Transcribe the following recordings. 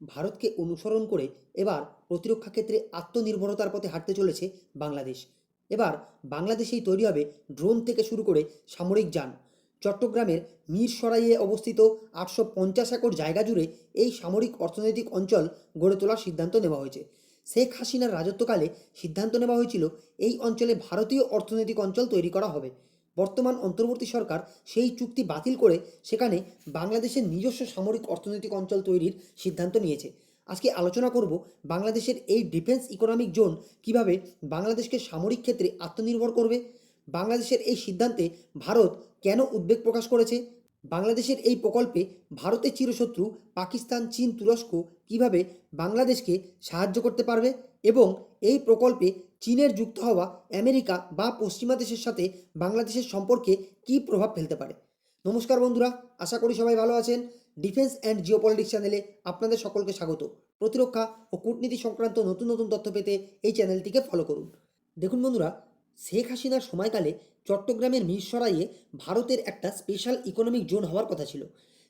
ভারতকে অনুসরণ করে এবার প্রতিরক্ষা ক্ষেত্রে আত্মনির্ভরতার পথে হাঁটতে চলেছে বাংলাদেশ। এবার বাংলাদেশেই তৈরি হবে ড্রোন থেকে শুরু করে সামরিক যান। চট্টগ্রামের মিরসরাইয়ে অবস্থিত আটশো পঞ্চাশ একর জায়গা জুড়ে এই সামরিক অর্থনৈতিক অঞ্চল গড়ে তোলার সিদ্ধান্ত নেওয়া হয়েছে। শেখ হাসিনার রাজত্বকালে সিদ্ধান্ত নেওয়া হয়েছিল, এই অঞ্চলে ভারতীয় অর্থনৈতিক অঞ্চল তৈরি করা হবে। বর্তমান অন্তর্বর্তী সরকার সেই চুক্তি বাতিল করে সেখানে বাংলাদেশের নিজস্ব সামরিক অর্থনৈতিক অঞ্চল তৈরির সিদ্ধান্ত নিয়েছে। আজকে আলোচনা করব বাংলাদেশের এই ডিফেন্স ইকোনমিক জোন কীভাবে বাংলাদেশকে সামরিক ক্ষেত্রে আত্মনির্ভর করবে, বাংলাদেশের এই সিদ্ধান্তে ভারত কেন উদ্বেগ প্রকাশ করেছে, বাংলাদেশের এই প্রকল্পে ভারতের চিরশত্রু, পাকিস্তান, চীন, তুরস্ক কীভাবে বাংলাদেশকে সাহায্য করতে পারবে এবং এই প্রকল্পে চীনের যুক্ত হওয়া আমেরিকা বা পশ্চিমা দেশের সাথে বাংলাদেশের সম্পর্কে কী প্রভাব ফেলতে পারে? নমস্কার বন্ধুরা, আশা করি সবাই ভালো আছেন। ডিফেন্স অ্যান্ড জিওপলিটিক্স চ্যানেলে আপনাদের সকলকে স্বাগত। প্রতিরক্ষা ও কূটনীতি সংক্রান্ত নতুন নতুন তথ্য পেতে এই চ্যানেলটিকে ফলো করুন। দেখুন বন্ধুরা, শেখ হাসিনার সময়কালে চট্টগ্রামের মিরসরাইয়ে ভারতের একটা স্পেশাল ইকোনমিক জোন হওয়ার কথা ছিল।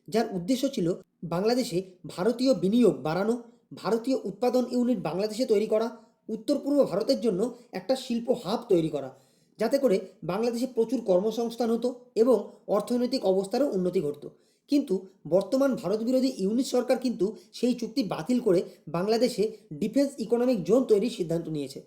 যার উদ্দেশ্য ছিল বাংলাদেশে ভারতীয় বিনিয়োগ বাড়ানো, ভারতীয় উৎপাদন ইউনিট বাংলাদেশে তৈরি করা উত্তর পূর্ব ভারতের জন্য একটা শিল্প হাব তৈরি করা, যাতে করে বাংলাদেশে প্রচুর কর্মসংস্থান হতো এবং অর্থনৈতিক অবস্থারও উন্নতি ঘটত। কিন্তু বর্তমান ভারত বিরোধী ইউনিট সরকার কিন্তু সেই চুক্তি বাতিল করে বাংলাদেশে ডিফেন্স ইকোনমিক জোন তৈরির সিদ্ধান্ত নিয়েছে।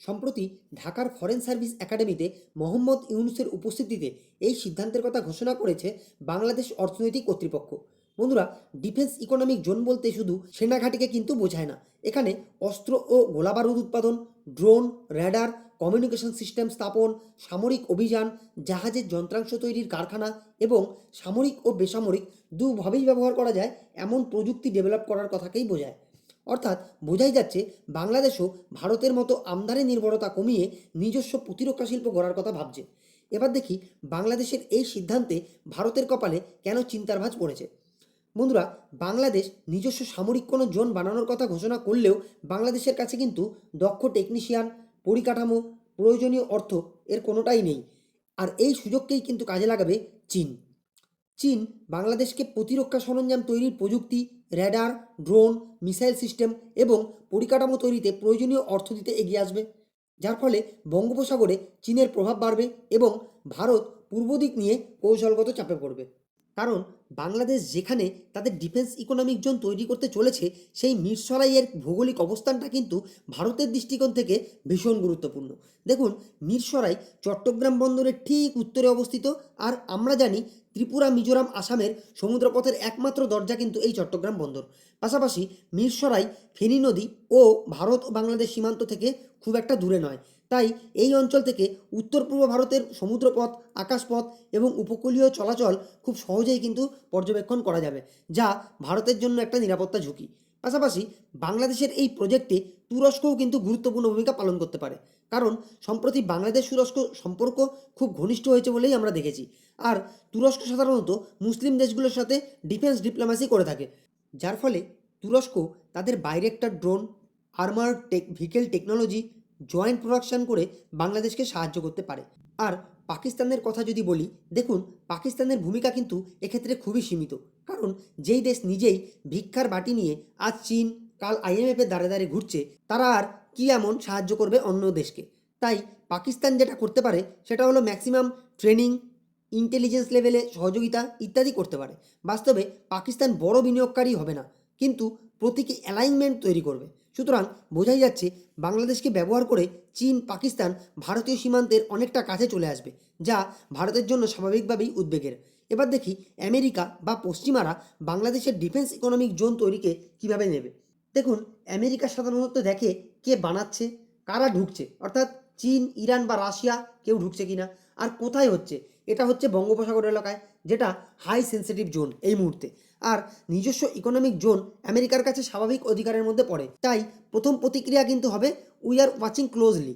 সম্প্রতি ঢাকার ফরেন সার্ভিস একাডেমিতে মোহাম্মদ ইউনুসের উপস্থিতিতে এই সিদ্ধান্তের কথা ঘোষণা করেছে বাংলাদেশ অর্থনৈতিক কর্তৃপক্ষ। বন্ধুরা ডিফেন্স ইকোনমিক জোন বলতে শুধু সেনাঘাটিকে কিন্তু বোঝায় না। এখানে অস্ত্র ও গোলাবারুদ উৎপাদন ড্রোন র্যাডার কমিউনিকেশন সিস্টেম স্থাপন, সামরিক অভিযান, জাহাজের যন্ত্রাংশ তৈরির কারখানা এবং সামরিক ও বেসামরিক দুভাবেই ব্যবহার করা যায়, এমন প্রযুক্তি ডেভেলপ করার কথাকেই বোঝায়। অর্থাৎ বোঝাই যাচ্ছে, বাংলাদেশও ভারতের মতো আমদানি নির্ভরতা কমিয়ে নিজস্ব প্রতিরক্ষা শিল্প গড়ার কথা ভাবছে। এবার দেখি, বাংলাদেশের এই সিদ্ধান্তে ভারতের কপালে কেন চিন্তার ভাঁজ পড়েছে? বন্ধুরা, বাংলাদেশ নিজস্ব সামরিক কোনো জোন বানানোর কথা ঘোষণা করলেও বাংলাদেশের কাছে কিন্তু দক্ষ টেকনিশিয়ান পরিকাঠামো, প্রয়োজনীয় অর্থ এর কোনোটাই নেই। আর এই সুযোগকেই কিন্তু কাজে লাগাবে চীন। চীন বাংলাদেশকে প্রতিরক্ষা সরঞ্জাম তৈরির প্রযুক্তি র্যাডার ড্রোন মিসাইল সিস্টেম এবং পরিকাঠামো তৈরিতে প্রয়োজনীয় অর্থ দিতে এগিয়ে আসবে। যার ফলে বঙ্গোপসাগরে চীনের প্রভাব বাড়বে এবং ভারত পূর্ব দিক নিয়ে কৌশলগত চাপে পড়বে। কারণ বাংলাদেশ যেখানে তাদের ডিফেন্স ইকোনমিক জোন তৈরি করতে চলেছে, সেই মিরসরাইয়ের ভৌগোলিক অবস্থানটা কিন্তু ভারতের দৃষ্টিকোণ থেকে ভীষণ গুরুত্বপূর্ণ। দেখুন, মিরসরাই চট্টগ্রাম বন্দরের ঠিক উত্তরে অবস্থিত আর আমরা জানি ত্রিপুরা, মিজোরাম, আসামের সমুদ্রপথের একমাত্র দরজা কিন্তু এই চট্টগ্রাম বন্দর। পাশাপাশি মিরসরাই ফেনী নদী ও ভারত ও বাংলাদেশ সীমান্ত থেকে খুব একটা দূরে নয়। তাই এই অঞ্চল থেকে উত্তর পূর্ব ভারতের সমুদ্রপথ, আকাশপথ এবং উপকূলীয় চলাচল খুব সহজেই কিন্তু পর্যবেক্ষণ করা যাবে, যা ভারতের জন্য একটা নিরাপত্তা ঝুঁকি। পাশাপাশি বাংলাদেশের এই প্রজেক্টে তুরস্কও কিন্তু গুরুত্বপূর্ণ ভূমিকা পালন করতে পারে, কারণ সম্প্রতি বাংলাদেশ তুরস্ক সম্পর্ক খুব ঘনিষ্ঠ হয়েছে বলেই আমরা দেখেছি। আর তুরস্ক সাধারণত মুসলিম দেশগুলোর সাথে ডিফেন্স ডিপ্লোম্যাসি করে থাকে, যার ফলে তুরস্ক তাদের Bayraktar drone, armour tech vehicle technology joint production করে বাংলাদেশকে সাহায্য করতে পারে। আর পাকিস্তানের কথা যদি বলি, দেখুন, পাকিস্তানের ভূমিকা কিন্তু এক্ষেত্রে খুবই সীমিত। কারণ যেই দেশ নিজেই ভিক্ষার বাটি নিয়ে আজ চীন, কাল আইএমএফের দ্বারে দ্বারে ঘুরছে, তারা আর কি এমন সাহায্য করবে অন্য দেশকে? তাই পাকিস্তান যেটা করতে পারে, সেটা হলো ম্যাক্সিমাম ট্রেনিং ইন্টেলিজেন্স লেভেলে সহযোগিতা ইত্যাদি করতে পারে। বাস্তবে পাকিস্তান বড় বিনিয়োগকারী হবে না। কিন্তু প্রতীকী অ্যালাইনমেন্ট তৈরি করবে। সুতরাং বোঝাই যাচ্ছে বাংলাদেশকে ব্যবহার করে চীন, পাকিস্তান ভারতীয় সীমান্তের অনেকটা কাছে চলে আসবে, যা ভারতের জন্য স্বাভাবিকভাবেই উদ্বেগের। এবার দেখি আমেরিকা বা পশ্চিমারা বাংলাদেশের ডিফেন্স ইকোনমিক জোন তৈরিকে কীভাবে নেবে। দেখুন, আমেরিকা সাধারণত দেখে কে বানাচ্ছে, কারা ঢুকছে, অর্থাৎ চীন, ইরান বা রাশিয়া কেউ ঢুকছে কিনা, আর কোথায় হচ্ছে, এটা হচ্ছে বঙ্গোপসাগর এলাকায়, যেটা হাই সেন্সিটিভ জোন এই মুহূর্তে। আর নিজস্ব ইকোনমিক জোন আমেরিকার কাছে স্বাভাবিক অধিকারের মধ্যে পড়ে। তাই প্রথম প্রতিক্রিয়া কিন্তু হবে উই আর ওয়াচিং ক্লোজলি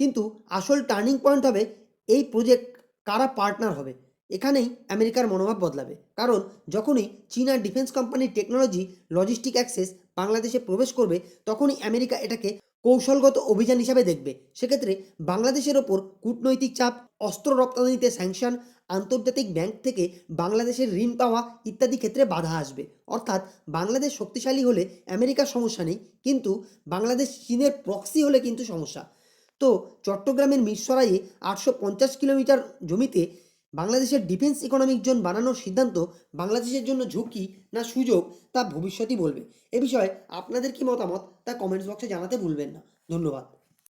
কিন্তু আসল টার্নিং পয়েন্ট হবে, এই প্রজেক্ট কারা পার্টনার হবে? এখানেই আমেরিকার মনোভাব বদলাবে। কারণ যখনই চীনা ডিফেন্স কোম্পানির টেকনোলজি লজিস্টিক অ্যাক্সেস বাংলাদেশে প্রবেশ করবে, তখনই আমেরিকা এটাকে কৌশলগত অভিযান হিসাবে দেখবে। সেক্ষেত্রে বাংলাদেশের ওপর কূটনৈতিক চাপ, অস্ত্র রপ্তানিতে স্যাংশন আন্তর্জাতিক ব্যাংক থেকে বাংলাদেশের ঋণ পাওয়া ইত্যাদি ক্ষেত্রে বাধা আসবে। অর্থাৎ বাংলাদেশ শক্তিশালী হলে আমেরিকার সমস্যা নেই, কিন্তু বাংলাদেশ চীনের প্রক্সি হলে কিন্তু সমস্যা। তো চট্টগ্রামের মিরসরাইয়ে আটশো পঞ্চাশ কিলোমিটার জমিতে বাংলাদেশের ডিফেন্স ইকোনমিক জোন বানানোর সিদ্ধান্ত বাংলাদেশের জন্য ঝুঁকি না সুযোগ তা ভবিষ্যতই বলবে। এ বিষয়ে আপনাদের কি মতামত তা কমেন্টস বক্সে জানাতে ভুলবেন না। ধন্যবাদ।